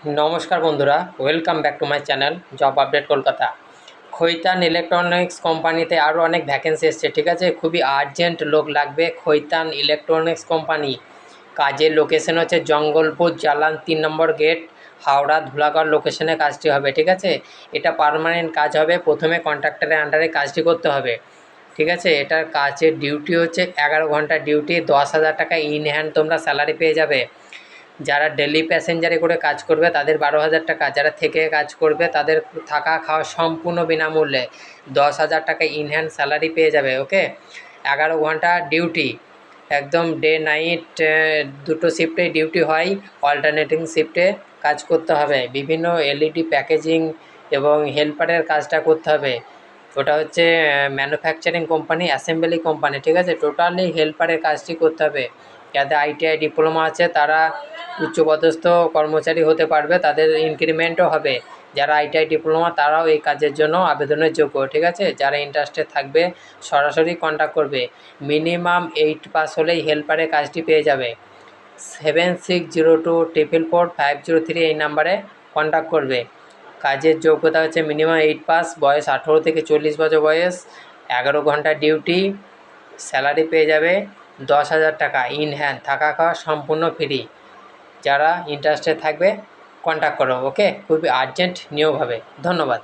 নমস্কার বন্ধুরা welcome back to my channel job update Kolkata Khaitan electronics কোম্পানিতে আরও অনেক ভ্যাকেন্সি এসছে, ঠিক আছে? খুবই আর্জেন্ট লোক লাগবে খৈতান ইলেকট্রনিক্স কোম্পানি। কাজের লোকেশন হচ্ছে জঙ্গলপুর জালান তিন নম্বর গেট হাওড়া ধুলাগড় লোকেশনে কাজটি হবে, ঠিক আছে? এটা পার্মানেন্ট কাজ হবে, প্রথমে কন্ট্রাক্টরের আন্ডারে কাজটি করতে হবে, ঠিক আছে? এটার কাজের ডিউটি হচ্ছে এগারো ঘণ্টা ডিউটি দশ হাজার টাকা ইন হ্যান্ড তোমরা স্যালারি পেয়ে যাবে। যারা ডেলি প্যাসেঞ্জারে করে কাজ করবে, তাদের বারো হাজার টাকা। যারা থেকে কাজ করবে, তাদের থাকা খাওয়া সম্পূর্ণ বিনামূল্যে। দশ হাজার টাকা ইনহ্যান্ড স্যালারি পেয়ে যাবে ওকে এগারো ঘণ্টা ডিউটি একদম ডে নাইট দুটো শিফটে ডিউটি হয়। অল্টারনেটিং শিফটে কাজ করতে হবে। বিভিন্ন এলইডি প্যাকেজিং এবং হেল্পারের কাজটা করতে হবে। ওটা হচ্ছে ম্যানুফ্যাকচারিং কোম্পানি অ্যাসেম্বলি কোম্পানি ঠিক আছে? টোটালি হেল্পারের কাজটি করতে হবে। যাদের আইটিআই ডিপ্লোমা আছে, তারা উচ্চপদস্থ কর্মচারী হতে পারবে, তাদের ইনক্রিমেন্টও হবে। যারা আইটিআই ডিপ্লোমা তারাও এই কাজের জন্য আবেদনের যোগ্য, ঠিক আছে? যারা ইন্টারেস্টে থাকবে, সরাসরি কন্ট্যাক্ট করবে। মিনিমাম এইট পাস হলেই হেল্পারের কাজটি পেয়ে যাবে। Seven six zero two triple four five zero three এই নাম্বারে কন্ট্যাক্ট করবে। কাজের যোগ্যতা হচ্ছে মিনিমাম এইট পাস বয়স আঠেরো থেকে চল্লিশ বছর বয়স, এগারো ঘণ্টা ডিউটি স্যালারি পেয়ে যাবে দশ হাজার টাকা ইন হ্যান্ড থাকা খাওয়া সম্পূর্ণ ফ্রি যারা ইন্টারেস্টেড থাকবে কন্ট্যাক্ট করো ওকে খুবই আর্জেন্ট নিয়োগ হবে। ধন্যবাদ।